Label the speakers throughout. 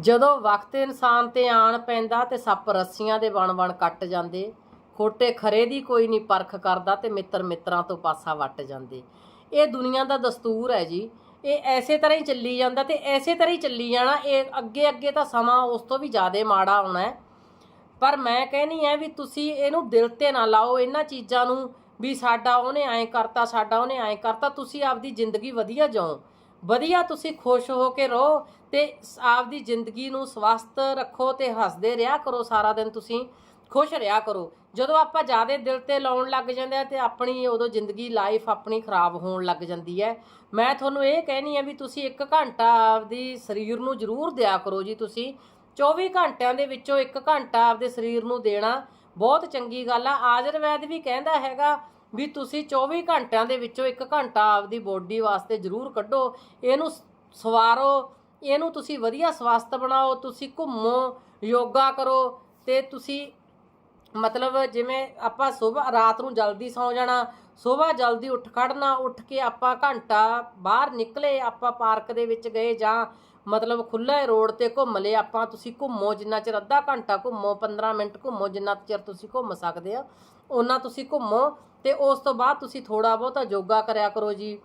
Speaker 1: ਜਦੋਂ ਵਕਤ ਇਨਸਾਨ ਤੇ ਆਣ ਪੈਂਦਾ ਤੇ ਸੱਪ ਰੱਸੀਆਂ ਦੇ ਬਣ ਬਣ ਕੱਟ ਜਾਂਦੇ, ਖੋਟੇ ਖਰੇ ਦੀ ਕੋਈ ਨਹੀਂ ਪਰਖ ਕਰਦਾ ਤੇ ਮਿੱਤਰ ਮਿੱਤਰਾਂ ਤੋਂ ਪਾਸਾ ਵੱਟ ਜਾਂਦੇ। ਇਹ ਦੁਨੀਆ ਦਾ ਦਸਤੂਰ ਹੈ ਜੀ। ਇਹ ਐਸੇ ਤਰ੍ਹਾਂ ਹੀ ਚੱਲੀ ਜਾਂਦਾ ਤੇ ਐਸੇ ਤਰ੍ਹਾਂ ਹੀ ਚੱਲੀ ਜਾਣਾ, ਇਹ ਅੱਗੇ ਅੱਗੇ ਤਾਂ ਸਮਾਂ ਉਸ ਤੋਂ ਵੀ ਜ਼ਿਆਦਾ ਮਾੜਾ ਆਉਣਾ ਹੈ। ਪਰ ਮੈਂ ਕਹਿਨੀ ਹੈ ਵੀ ਤੁਸੀਂ ਇਹਨੂੰ ਦਿਲ ਤੇ ਨਾ ਲਾਓ, ਇਹਨਾਂ ਚੀਜ਼ਾਂ ਨੂੰ ਵੀ ਸਾਡਾ ਉਹਨੇ ਐਂ ਕਰਤਾ, ਸਾਡਾ ਉਹਨੇ ਐਂ ਕਰਤਾ, ਤੁਸੀਂ ਆਪਦੀ ਜ਼ਿੰਦਗੀ ਵਧੀਆ ਜਿਓ। ਵਧੀਆ ਤੁਸੀਂ ਖੁਸ਼ ਹੋ ਕੇ ਰਹੋ ਤੇ ਸ- ਆਪਦੀ ਜ਼ਿੰਦਗੀ ਨੂੰ ਸਵਸਥ ਰੱਖੋ ਤੇ ਹੱਸਦੇ ਰਿਹਾ ਕਰੋ ਸਾਰਾ ਦਿਨ ਤੁਸੀਂ। ਖੁਸ਼ ਰਿਹਾ ਕਰੋ। ਜਦੋਂ ਆਪਾਂ ਜ਼ਿਆਦਾ ਦਿਲ ਤੇ ਲਾਉਣ ਲੱਗ ਜਾਂਦੇ ਆ ਤੇ ਆਪਣੀ ਉਦੋਂ ਜ਼ਿੰਦਗੀ ਲਾਈਫ ਆਪਣੀ ਖਰਾਬ ਹੋਣ ਲੱਗ ਜਾਂਦੀ ਹੈ। ਮੈਂ ਤੁਹਾਨੂੰ ਇਹ ਕਹਿਣੀ ਹੈ ਵੀ ਤੁਸੀਂ 1 ਘੰਟਾ ਆਪਦੀ ਸਰੀਰ ਨੂੰ ਜ਼ਰੂਰ ਦਿਆ ਕਰੋ ਜੀ ਤੁਸੀਂ। 24 ਘੰਟਿਆਂ ਦੇ ਵਿੱਚੋਂ 1 ਘੰਟਾ ਆਪਦੇ ਸਰੀਰ ਨੂੰ ਦੇਣਾ ਬਹੁਤ ਚੰਗੀ ਗੱਲ ਆ। ਆਯੁਰਵੈਦ ਵੀ ਕਹਿੰਦਾ ਹੈਗਾ ਵੀ ਤੁਸੀਂ 24 ਘੰਟਿਆਂ ਦੇ ਵਿੱਚੋਂ ਇੱਕ ਘੰਟਾ ਆਪਦੀ ਬੋਡੀ ਵਾਸਤੇ ਜ਼ਰੂਰ ਕੱਢੋ, ਇਹਨੂੰ ਸਵਾਰੋ, ਇਹਨੂੰ ਤੁਸੀਂ ਵਧੀਆ ਸਵਸਥ ਬਣਾਓ, ਤੁਸੀਂ ਘੁੰਮੋ, ਯੋਗਾ ਕਰੋ ਤੇ ਤੁਸੀਂ ਮਤਲਬ ਜਿਵੇਂ ਆਪਾਂ ਸਵੇਰ ਰਾਤ ਨੂੰ ਜਲਦੀ ਸੌ ਜਾਣਾ ਸਵੇਰ ਜਲਦੀ ਉੱਠ ਖੜਨਾ ਉੱਠ ਕੇ ਆਪਾਂ ਘੰਟਾ ਬਾਹਰ ਨਿਕਲੇ, ਆਪਾਂ ਪਾਰਕ ਦੇ ਵਿੱਚ ਗਏ ਜਾਂ ਮਤਲਬ ਖੁੱਲੇ ਰੋਡ ਤੇ ਘੁੰਮ ਲਏ, ਆਪਾਂ ਤੁਸੀਂ ਘੁੰਮੋ ਜਿੰਨਾ ਚਿਰ ਅੱਧਾ ਘੰਟਾ ਘੁੰਮੋ 15 ਮਿੰਟ ਘੁੰਮੋ, ਜਿੰਨਾ ਚਿਰ ਤੁਸੀਂ ਘੁੰਮ ਸਕਦੇ ਆ ਉਹਨਾਂ ਤੁਸੀਂ ਘੁੰਮੋ ਤੇ ਉਸ ਤੋਂ ਬਾਅਦ ਤੁਸੀਂ ਥੋੜਾ ਬਹੁਤਾ ਯੋਗਾ ਕਰਿਆ ਕਰੋ ਜੀ।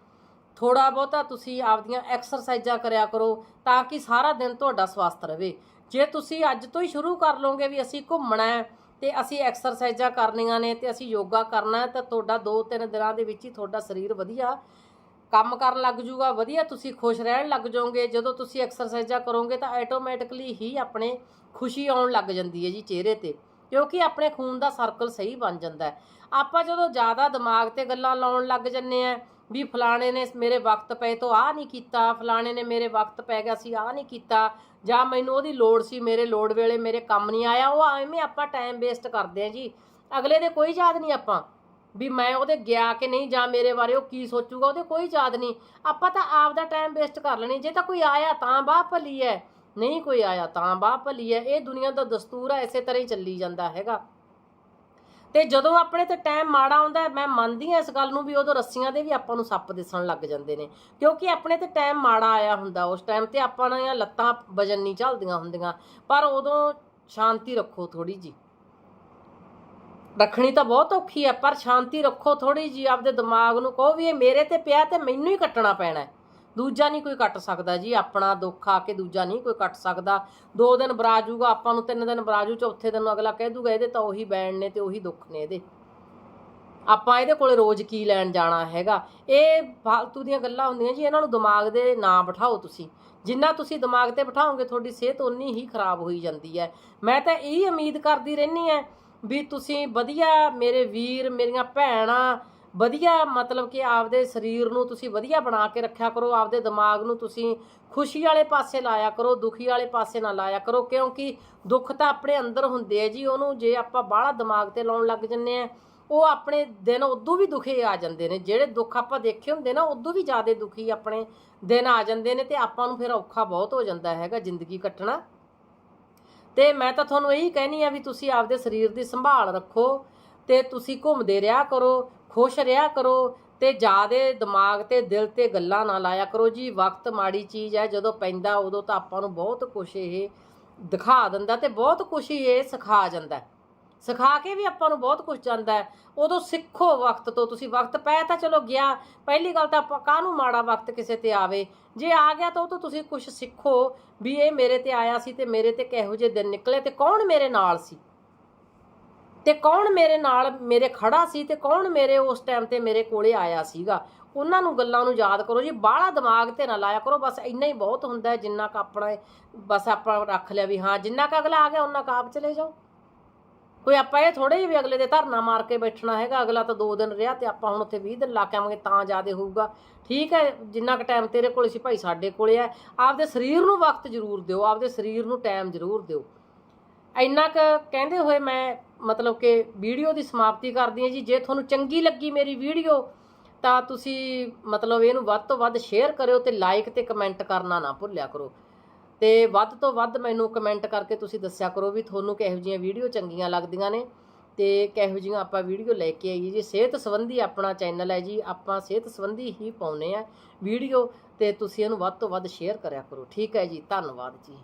Speaker 1: ਥੋੜਾ ਬਹੁਤਾ ਤੁਸੀਂ ਆਪਦੀਆਂ ਐਕਸਰਸਾਈਜ਼ਾਂ ਕਰਿਆ ਕਰੋ ਤਾਂ ਕਿ ਸਾਰਾ ਦਿਨ ਤੁਹਾਡਾ ਸਵਸਥ ਰਹੇ। ਜੇ ਤੁਸੀਂ ਅੱਜ ਤੋਂ ਹੀ ਸ਼ੁਰੂ ਕਰ ਲਓਗੇ ਵੀ ਅਸੀਂ ਘੁੰਮਣਾ ਹੈ ਤੇ ਅਸੀਂ ਐਕਸਰਸਾਈਜ਼ਾਂ ਕਰਨੀਆਂ ਨੇ ਤੇ ਅਸੀਂ ਯੋਗਾ ਕਰਨਾ ਤਾਂ ਤੁਹਾਡਾ 2-3 ਦਿਨਾਂ ਦੇ ਵਿੱਚ ਹੀ ਤੁਹਾਡਾ ਸਰੀਰ ਵਧੀਆ ਕੰਮ ਕਰਨ ਲੱਗ ਜੂਗਾ ਵਧੀਆ ਤੁਸੀਂ ਖੁਸ਼ ਰਹਿਣ ਲੱਗ ਜਾਓਗੇ, ਜਦੋਂ ਤੁਸੀਂ ਐਕਸਰਸਾਈਜ਼ਾਂ ਕਰੋਗੇ ਤਾਂ ਆਟੋਮੈਟਿਕਲੀ ਹੀ ਆਪਣੇ ਖੁਸ਼ੀ ਆਉਣ ਲੱਗ ਜਾਂਦੀ ਹੈ ਜੀ ਚਿਹਰੇ ਤੇ, ਕਿਉਂਕਿ ਆਪਣੇ ਖੂਨ ਦਾ ਸਰਕਲ ਸਹੀ ਬਣ ਜਾਂਦਾ ਆਪਾਂ ਜਦੋਂ ਜ਼ਿਆਦਾ ਦਿਮਾਗ ਤੇ ਗੱਲਾਂ ਲਾਉਣ ਲੱਗ ਜੰਨੇ ਆ ਵੀ ਫਲਾਣੇ ਨੇ ਮੇਰੇ ਵਕਤ ਪਏ ਤੋਂ ਆਹ ਨਹੀਂ ਕੀਤਾ, ਫਲਾਣੇ ਨੇ ਮੇਰੇ ਵਕਤ ਪੈ ਗਿਆ ਸੀ, ਆਹ ਨਹੀਂ ਕੀਤਾ। ਜਾਂ ਮੈਨੂੰ ਉਹਦੀ ਲੋੜ ਸੀ, ਮੇਰੇ ਲੋੜ ਵੇਲੇ ਮੇਰੇ ਕੰਮ ਨਹੀਂ ਆਇਆ, ਉਹ ਐਵੇਂ ਆਪਾਂ ਟਾਈਮ ਵੇਸਟ ਕਰਦੇ ਆ ਜੀ। ਅਗਲੇ ਦੇ ਕੋਈ ਯਾਦ ਨਹੀਂ ਆਪਾਂ, ਵੀ ਮੈਂ ਉਹਦੇ ਗਿਆ ਕਿ ਨਹੀਂ, ਜਾਂ ਮੇਰੇ ਬਾਰੇ ਉਹ ਕੀ ਸੋਚੂਗਾ, ਉਹਦੇ ਕੋਈ ਯਾਦ ਨਹੀਂ। ਆਪਾਂ ਤਾਂ ਆਪ ਦਾ ਟਾਈਮ ਵੇਸਟ ਕਰ ਲੈਣੀ, ਜੇ ਤਾਂ ਕੋਈ ਆਇਆ ਤਾਂ ਬਾਹ ਭਲੀ ਹੈ ਨਹੀਂ ਕੋਈ ਆਇਆ ਤਾਂ ਬਾਹ ਭਲੀ ਹੈ ਇਹ ਦੁਨੀਆ ਦਾ ਦਸਤੂਰ ਹੈ ਇਸੇ ਤਰ੍ਹਾਂ ਹੀ ਚੱਲੀ ਜਾਂਦਾ ਹੈਗਾ। ਤੇ ਜਦੋਂ ਆਪਣੇ ਤੇ ਟਾਈਮ ਮਾੜਾ ਆਉਂਦਾ ਮੈਂ ਮੰਨਦੀ ਹਾਂ ਇਸ ਗੱਲ ਨੂੰ ਵੀ ਉਦੋਂ ਰੱਸੀਆਂ ਦੇ ਵੀ ਆਪਾਂ ਨੂੰ ਸੱਪ ਦਿਸਣ ਲੱਗ ਜਾਂਦੇ ਨੇ, ਕਿਉਂਕਿ ਆਪਣੇ ਤੇ ਟਾਈਮ ਮਾੜਾ ਆਇਆ ਹੁੰਦਾ, ਉਸ ਟਾਈਮ ਤੇ ਆਪਾਂ ਦੀਆਂ ਲੱਤਾਂ ਵਜਨ ਨਹੀਂ ਝੱਲਦੀਆਂ ਹੁੰਦੀਆਂ, ਪਰ ਉਦੋਂ ਸ਼ਾਂਤੀ ਰੱਖੋ ਥੋੜੀ ਜੀ ਰੱਖਣੀ ਤਾਂ ਬਹੁਤ ਔਖੀ ਹੈ, ਪਰ ਸ਼ਾਂਤੀ ਰੱਖੋ ਥੋੜੀ ਜੀ ਆਪਦੇ ਦਿਮਾਗ ਨੂੰ ਕਹੋ ਵੀ ਇਹ ਮੇਰੇ ਤੇ ਪਿਆ ਤੇ ਮੈਨੂੰ ਹੀ ਕੱਟਣਾ ਪੈਣਾ ਹੈ। ਦੂਜਾ ਨਹੀਂ ਕੋਈ ਕੱਟ ਸਕਦਾ ਜੀ, ਆਪਣਾ ਦੁੱਖ ਆ ਕੇ ਦੂਜਾ ਨਹੀਂ ਕੋਈ ਕੱਟ ਸਕਦਾ। ਦੋ ਦਿਨ ਬਰਾਜੂਗਾ ਆਪਾਂ ਨੂੰ ਤਿੰਨ ਦਿਨ ਬਰਾਜੂ ਚੌਥੇ ਦਿਨ ਨੂੰ ਅਗਲਾ ਕਹਿ ਦੂਗਾ, ਇਹਦੇ ਤਾਂ ਉਹੀ ਬੈਣ ਨੇ ਤੇ ਉਹੀ ਦੁੱਖ ਨੇ ਇਹਦੇ। ਆਪਾਂ ਇਹਦੇ ਕੋਲੇ ਰੋਜ਼ ਕੀ ਲੈਣ ਜਾਣਾ ਹੈਗਾ? ਇਹ ਫालतू ਦੀਆਂ ਗੱਲਾਂ ਹੁੰਦੀਆਂ ਜੀ, ਇਹਨਾਂ ਨੂੰ ਦਿਮਾਗ ਦੇ ਨਾ ਬਿਠਾਓ ਤੁਸੀਂ। ਜਿੰਨਾ ਤੁਸੀਂ ਦਿਮਾਗ ਤੇ ਬਿਠਾਓਗੇ, ਤੁਹਾਡੀ ਸਿਹਤ ਉਨੀ ਹੀ ਖਰਾਬ ਹੋਈ ਜਾਂਦੀ ਹੈ। ਮੈਂ ਤਾਂ ਇਹੀ ਉਮੀਦ ਕਰਦੀ ਰਹਿੰਦੀ ਹਾਂ ਵੀ ਤੁਸੀਂ ਵਧੀਆ ਮੇਰੇ ਵੀਰ, ਮੇਰੀਆਂ ਭੈਣਾਂ ਵਧੀਆ ਮਤਲਬ ਕਿ ਆਪਦੇ ਸਰੀਰ ਨੂੰ ਤੁਸੀਂ ਵਧੀਆ ਬਣਾ ਕੇ ਰੱਖਿਆ ਕਰੋ, ਆਪਦੇ ਦਿਮਾਗ ਨੂੰ ਤੁਸੀਂ ਖੁਸ਼ੀ ਵਾਲੇ ਪਾਸੇ ਲਾਇਆ ਕਰੋ, ਦੁਖੀ ਵਾਲੇ ਪਾਸੇ ਨਾ ਲਾਇਆ ਕਰੋ, ਕਿਉਂਕਿ ਦੁੱਖ ਤਾਂ ਆਪਣੇ ਅੰਦਰ ਹੁੰਦੇ ਆ ਜੀ, ਉਹਨੂੰ ਜੇ ਆਪਾਂ ਬਾਹਲਾ ਦਿਮਾਗ ਤੇ ਲਾਉਣ ਲੱਗ ਜੰਨੇ ਆ, ਉਹ ਆਪਣੇ ਦਿਨ ਉਦੋਂ ਵੀ ਦੁਖੀ ਆ ਜਾਂਦੇ ਨੇ, ਜਿਹੜੇ ਦੁੱਖ ਆਪਾਂ ਦੇਖੇ ਹੁੰਦੇ ਨਾ, ਉਦੋਂ ਵੀ ਜ਼ਿਆਦਾ ਦੁਖੀ ਆਪਣੇ ਦਿਨ ਆ ਜਾਂਦੇ ਨੇ ਤੇ ਆਪਾਂ ਨੂੰ ਫਿਰ ਔਖਾ ਬਹੁਤ ਹੋ ਜਾਂਦਾ ਹੈਗਾ ਜ਼ਿੰਦਗੀ ਕੱਟਣਾ। ਤੇ ਮੈਂ ਤਾਂ ਤੁਹਾਨੂੰ ਇਹੀ ਕਹਿਣੀ ਆ ਵੀ ਤੁਸੀਂ ਆਪਦੇ ਸਰੀਰ ਦੀ ਸੰਭਾਲ ਰੱਖੋ ਤੇ ਤੁਸੀਂ ਘੁੰਮਦੇ ਰਿਹਾ ਕਰੋ, ਖੁਸ਼ ਰਿਹਾ ਕਰੋ ਤੇ ਜਿਆਦੇ ਦਿਮਾਗ ਤੇ ਦਿਲ ਤੇ ਗੱਲਾਂ ਨਾ ਲਾਇਆ ਕਰੋ ਜੀ। ਵਕਤ ਮਾੜੀ ਚੀਜ਼ ਹੈ, ਜਦੋਂ ਪੈਂਦਾ ਉਦੋਂ ਤਾਂ ਆਪਾਂ ਨੂੰ ਬਹੁਤ ਕੁਝ ਇਹ ਦਿਖਾ ਦਿੰਦਾ ਤੇ ਬਹੁਤ ਕੁਝ ਇਹ ਸਿਖਾ ਜਾਂਦਾ ਸਿਖਾ ਕੇ ਵੀ ਆਪਾਂ ਨੂੰ ਬਹੁਤ ਕੁਝ ਜਾਂਦਾ ਉਦੋਂ ਸਿੱਖੋ ਵਕਤ ਤੋਂ, ਤੁਸੀਂ ਵਕਤ ਪੈ ਤਾਂ ਚਲੋ ਗਿਆ। ਪਹਿਲੀ ਗੱਲ ਤਾਂ ਆਪਾਂ ਕਾਹਨੂੰ ਮਾੜਾ ਵਕਤ ਕਿਸੇ ਤੇ ਆਵੇ? ਜੇ ਆ ਗਿਆ ਤਾਂ ਉਹ ਤੋਂ ਤੁਸੀਂ ਕੁਝ ਸਿੱਖੋ ਵੀ ਇਹ ਮੇਰੇ ਤੇ ਆਇਆ ਸੀ ਤੇ ਮੇਰੇ ਤੇ ਕਿਹੋ ਜਿਹੇ ਦਿਨ ਨਿਕਲੇ ਤੇ ਕੌਣ ਮੇਰੇ ਨਾਲ ਸੀ? ਤੇ ਕੌਣ ਮੇਰੇ ਨਾਲ ਮੇਰੇ ਖੜਾ ਸੀ ਤੇ ਕੌਣ ਮੇਰੇ ਉਸ ਟਾਈਮ ਤੇ ਮੇਰੇ ਕੋਲੇ ਆਇਆ ਸੀਗਾ? ਉਹਨਾਂ ਨੂੰ ਗੱਲਾਂ ਨੂੰ ਯਾਦ ਕਰੋ ਜੀ, ਬਾਹਲਾ ਦਿਮਾਗ ਤੇ ਨਾ ਲਾਇਆ ਕਰੋ, ਬਸ ਇੰਨਾ ਹੀ ਬਹੁਤ ਹੁੰਦਾ ਜਿੰਨਾ ਕ ਆਪਣਾ ਬਸ ਆਪਾਂ ਰੱਖ ਲਿਆ ਵੀ ਹਾਂ, ਜਿੰਨਾ ਕ ਅਗਲਾ ਆ ਗਿਆ ਉਹਨਾਂ ਕ ਆਪ ਚਲੇ ਜਾਓ। ਕੋਈ ਆਪਾਂ ਇਹ ਥੋੜੇ ਜਿਹੇ ਵੀ ਅਗਲੇ ਦੇ ਧਰਨਾ ਮਾਰ ਕੇ ਬੈਠਣਾ ਹੈਗਾ, ਅਗਲਾ ਤਾਂ 2 ਦਿਨ ਰਿਹਾ ਤੇ ਆਪਾਂ ਹੁਣ ਉੱਥੇ 20 ਦਿਨ ਲਾ ਕੇ ਆਵਾਂਗੇ, ਤਾਂ ਜ਼ਿਆਦਾ ਹੋਊਗਾ। ਠੀਕ ਹੈ, ਜਿੰਨਾ ਕ ਟਾਈਮ ਤੇਰੇ ਕੋਲ ਸੀ, ਭਾਈ ਸਾਡੇ ਕੋਲੇ ਹੈ। ਆਪਦੇ ਸਰੀਰ ਨੂੰ ਵਕਤ ਜ਼ਰੂਰ ਦਿਓ, ਆਪਦੇ ਸਰੀਰ ਨੂੰ ਟਾਈਮ ਜ਼ਰੂਰ ਦਿਓ। ਇੰਨਾ ਕ ਕਹਿੰਦੇ ਹੋਏ ਮੈਂ ਮਤਲਬ ਕਿ ਵੀਡੀਓ ਦੀ ਸਮਾਪਤੀ ਕਰਦੀ ਹਾਂ ਜੀ। ਜੇ ਤੁਹਾਨੂੰ ਚੰਗੀ ਲੱਗੀ ਮੇਰੀ ਵੀਡੀਓ, ਤਾਂ ਤੁਸੀਂ ਮਤਲਬ ਇਹਨੂੰ ਵੱਧ ਤੋਂ ਵੱਧ ਸ਼ੇਅਰ ਕਰਿਓ ਤੇ ਲਾਈਕ ਤੇ ਕਮੈਂਟ ਕਰਨਾ ਨਾ ਭੁੱਲਿਆ ਕਰੋ। ਤੇ ਵੱਧ ਤੋਂ ਵੱਧ ਮੈਨੂੰ ਕਮੈਂਟ ਕਰਕੇ ਤੁਸੀਂ ਦੱਸਿਆ ਕਰੋ ਵੀ ਤੁਹਾਨੂੰ ਕਿਹੋ ਜਿਹੀਆਂ ਵੀਡੀਓ ਚੰਗੀਆਂ ਲੱਗਦੀਆਂ ਨੇ ਤੇ ਕਿਹੋ ਜਿਹੀਆਂ ਆਪਾਂ ਵੀਡੀਓ ਲੈ ਕੇ ਆਈਏ ਜੀ। ਸਿਹਤ ਸੰਬੰਧੀ ਆਪਣਾ ਚੈਨਲ ਹੈ ਜੀ। ਆਪਾਂ ਸਿਹਤ ਸੰਬੰਧੀ ਹੀ ਪਾਉਨੇ ਆ ਵੀਡੀਓ ਤੇ ਤੁਸੀਂ ਇਹਨੂੰ ਵੱਧ ਤੋਂ ਵੱਧ ਸ਼ੇਅਰ ਕਰਿਆ ਕਰੋ। ਠੀਕ ਹੈ ਜੀ। ਧੰਨਵਾਦ ਜੀ।